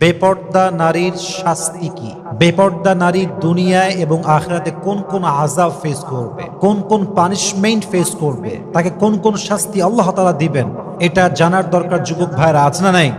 বেপর্দা নারীর শাস্তি কি? বেপর্দা নারী দুনিয়ায় এবং আখরাতে কোন কোন আজাব ফেস করবে? কোন কোন পানিশমেন্ট ফেস করবে? তাকে কোন কোন শাস্তি আল্লাহ তালা দিবেন? এটা জানার দরকার যুবক ভাইরা, আছে না নাই?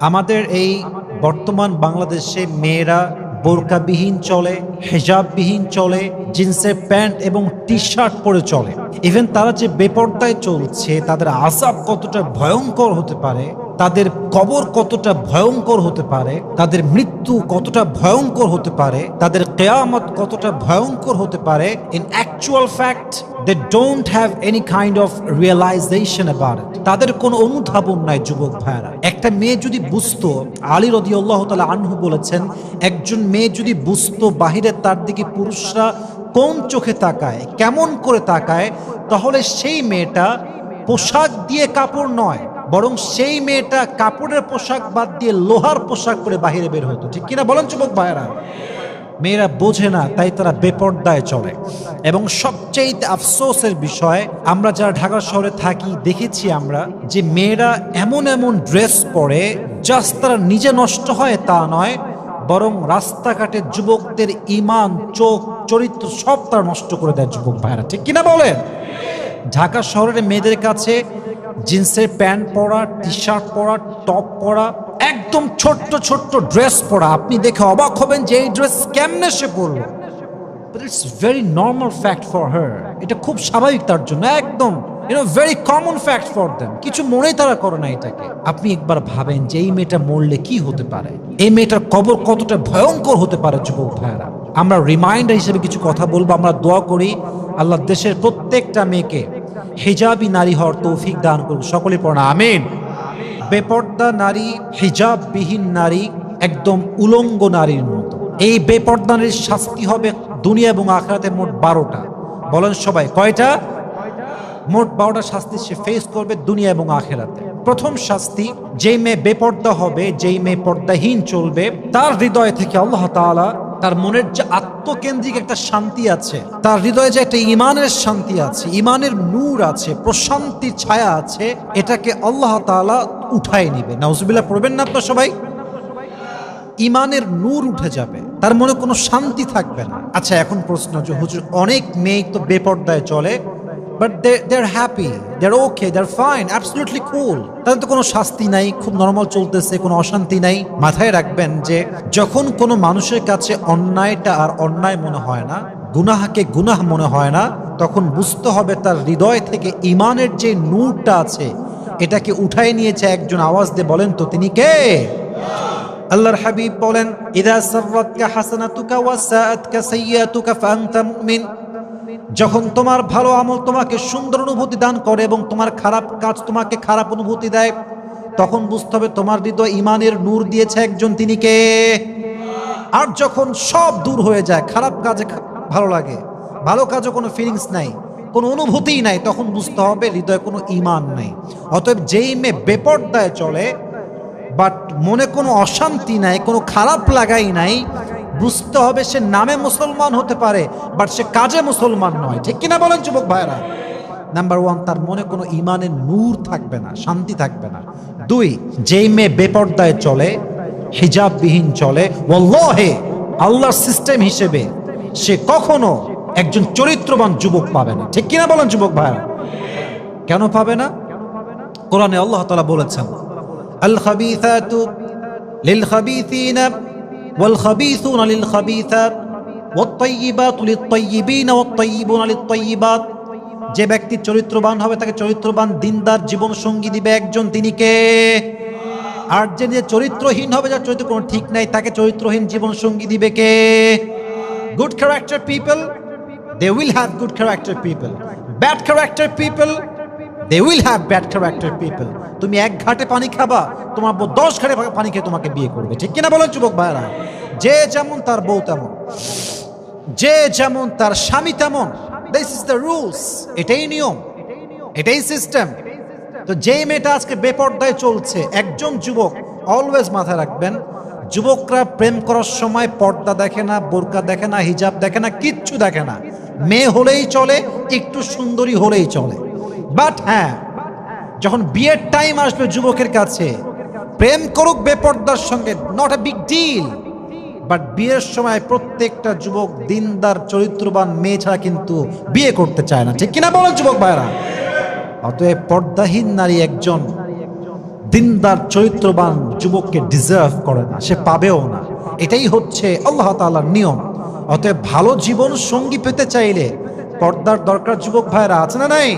আমাদের এই বর্তমান বাংলাদেশে মেয়েরা বোরকাবিহীন চলে, হেজাববিহীন চলে জিন্সের প্যান্ট এবং টি শার্ট পরে চলে। ইভেন তারা যে বেপর্দায় চলছে, তাদের আসাব কতটা ভয়ঙ্কর হতে পারে তাদের কবর কতটা ভয়ঙ্কর হতে পারে, তাদের মৃত্যু কতটা ভয়ঙ্কর হতে পারে, তাদের কেয়ামত কতটা ভয়ঙ্কর হতে পারে in actual fact they don't have any kind of realization about তাদের কোনো অনুধাবন নাই, যুবক ভাইরা একটা মেয়ে যদি বুঝতো, আলী রদি আল্লাহ তালা আনহু বলেছেন, একজন মেয়ে যদি বুঝতো বাহিরে তার দিকে পুরুষরা কোন চোখে তাকায়, কেমন করে তাকায়, তাহলে সেই মেয়েটা পোশাক দিয়ে কাপড় নয়। বরং সেই মেয়েটা কাপড়ের পোশাক বাদ দিয়ে লোহার পোশাক পরে বাহিরে বের হতো। ঠিক কিনা বলেন যুবক ভাইরা মেয়েরা বোঝে না, তাই তারা বেপর্দায় চলে এবং সবচেয়ে আফসোসের বিষয়, আমরা যারা ঢাকা শহরে থাকি, দেখেছি আমরা যে মেয়েরা এমন এমন ড্রেস পরে জাস্ট তারা নিজে নষ্ট হয় তা নয়, বরং রাস্তাঘাটে যুবকদের ইমান চোখ, চরিত্র সব তারা নষ্ট করে দেয় যুবক ভাইরা ঠিক কিনা বলেন? ঢাকা শহরের মেয়েদের কাছে জিন্সের প্যান্ট পরা টি শার্ট পরা, টপ পরা, একদম ছোট্ট ছোট্ট ড্রেস পরা। আপনি দেখে অবাক হবেন যে এই ড্রেস কেমনে সে পরলো। It's very normal fact for her এটা খুব স্বাভাবিক তার জন্য। একদম you know very common fact for them কিছু মনেই তারা করে না এটাকে। আপনি একবার ভাবেন যে এই মেয়েটা মরলে কি হতে পারে? এই মেয়েটার কবর কতটা ভয়ঙ্কর হতে পারে, যুবক ভাইয়েরা? আমরা রিমাইন্ডার হিসেবে কিছু কথা বলব। আমরা দোয়া করি আল্লাহ দেশের প্রত্যেকটা মেয়েকে হিজাবি নারী হওয়ার তৌফিক দান করুক সকলে পড়া আমিন। বেপর্দা নারী হিজাববিহীন নারী একদম উলঙ্গ নারীর মতো। এই বেপর্দা নারীর শাস্তি হবে দুনিয়া এবং আখরাতে মোট বারোটা। বলেন সবাই কয়টা? মোট বারোটা শাস্তি সে ফেস করবে দুনিয়া এবং আখেরাতে। প্রথম শাস্তি যেই মেয়ে বেপর্দা হবে যেই মেয়ে পর্দাহীন চলবে তার হৃদয় থেকে আল্লাহ তাআলা তার মনের যে আত্মকেন্দ্রিক একটা শান্তি আছে, তার হৃদয়ে যে একটা ইমানের শান্তি আছে, ইমানের নূর আছে, প্রশান্তির ছায়া আছে, এটাকে আল্লাহ তালা উঠায় নিবে। নাউজুবিল্লাহ, পড়বেন না আপনার সবাই? ইমানের নূর উঠে যাবে, তার মনে কোনো শান্তি থাকবে না। আচ্ছা এখন প্রশ্ন যে হুজুর, অনেক মেয়ে তো বেপর্দায় চলে but they they are happy they are okay they are fine absolutely cool তাদের তো কোনো শাস্তি নাই। খুব নর্মাল চলতেছে। কোনো অশান্তি নাই। মাথায় রাখবেন যে, যখন কোনো মানুষের কাছে অন্যায়টা আর অন্যায় মনে হয় না, গুনাহাকে গুনাহ মনে হয় না, তখন বুঝতে হবে তার হৃদয় থেকে ইমানের যে নূরটা আছে, এটাকে উঠাই নিয়েছে একজন আওয়াজ দিয়ে বলেন তো, তিনি কে? আল্লাহর হাবিব বলেন, ইদা সাররাতকা হাসানাতুকা ওয়া সাআতকা সাইয়্যাতুকা ফাআনতা মুমিন। যখন তোমার ভালো আমল তোমাকে সুন্দর অনুভূতি দান করে এবং তোমার খারাপ কাজ তোমাকে খারাপ অনুভূতি দেয়, তখন বুঝতে হবে তোমার হৃদয় ইমানের নূর দিয়েছে একজন তিনি কে? আর যখন সব দূর হয়ে যায়, খারাপ কাজে ভালো লাগে, ভালো কাজে কোনো ফিলিংস নাই, কোনো অনুভূতিই নাই, তখন বুঝতে হবে হৃদয়ে কোনো ইমান নাই। অতএব যেই মেয়ে বেপর্দায় চলে বাট মনে কোনো অশান্তি নাই, কোনো খারাপ লাগাই নাই বুঝতে হবে সে নামে মুসলমান হতে পারে বাট সে কাজে মুসলমান নয়। ঠিক কিনা বলেন যুবক ভাইরা নাম্বার ওয়ান তার মনে কোনো ইমানের নূর থাকবে না, শান্তি থাকবে না। দুই, যেই মেয়ে বেপর্দায় চলে, হিজাববিহীন চলে, ওয়াল্লাহে, আল্লাহর সিস্টেম হিসেবে সে কখনো একজন চরিত্রবান যুবক পাবে না। ঠিক কিনা বলেন যুবক ভাইরা কেন পাবে না? কোরআনে আল্লাহ তালা বলেছেন আল খাবিসাতু লিল খাবিসিনা লিল খাবিসাত ওয়াত-তাইয়িবাতু লিত-তাইয়িবিনা ওয়াত-তাইয়িবুনা লিত-তাইয়িবাত যে ব্যক্তি চরিত্রবান হবে তাকে চরিত্রবান দিনদার জীবন সঙ্গী দিবে একজন তিনি কে? আর যে যে চরিত্রহীন হবে, যার চরিত্র কোনো ঠিক নাই, তাকে চরিত্রহীন জীবন সঙ্গী দিবে কে? Good character people they will have good character people bad character people they will have bad character people তুমি এক ঘাটে পানি খাবা, তোমার বউ দশ ঘাটে পানি খেয়ে তোমাকে বিয়ে করবে। ঠিক কিনা বলেন যুবক ভাইরা যে যেমন তার বউ তেমন। যে যেমন তার স্বামী তেমন। দিস ইজ দ্য রুলস এটাই নিয়ম। এটাই সিস্টেম তো যেই মেয়েটা আজকে বেপর্দায় চলছে, একজন যুবক অলওয়েজ মাথায় রাখবেন, যুবকরা প্রেম করার সময় পর্দা দেখে না, বোরকা দেখে না, হিজাব দেখে না, কিচ্ছু দেখে না। মেয়ে হলেই চলে, একটু সুন্দরী হলেই চলে। বাট হ্যাঁ যখন বিয়ের টাইম আসবে যুবকের কাছে, প্রেম করুক বেপর্দার সঙ্গে not a big deal but বিয়ের সময় প্রত্যেকটা যুবক দিনদার, চরিত্রবান মেয়ে ছাড়া কিন্তু বিয়ে করতে চায় না। ঠিক কিনা বলো যুবক ভাইরা অতএব পর্দাহীন নারী একজন দিনদার, চরিত্রবান যুবককে ডিজার্ভ করে না, সে পাবেও না। এটাই হচ্ছে আল্লাহ তাআলার নিয়ম। অতএব ভালো জীবন সঙ্গী পেতে চাইলে পর্দার দরকার যুবক ভাইরা আছে না নাই?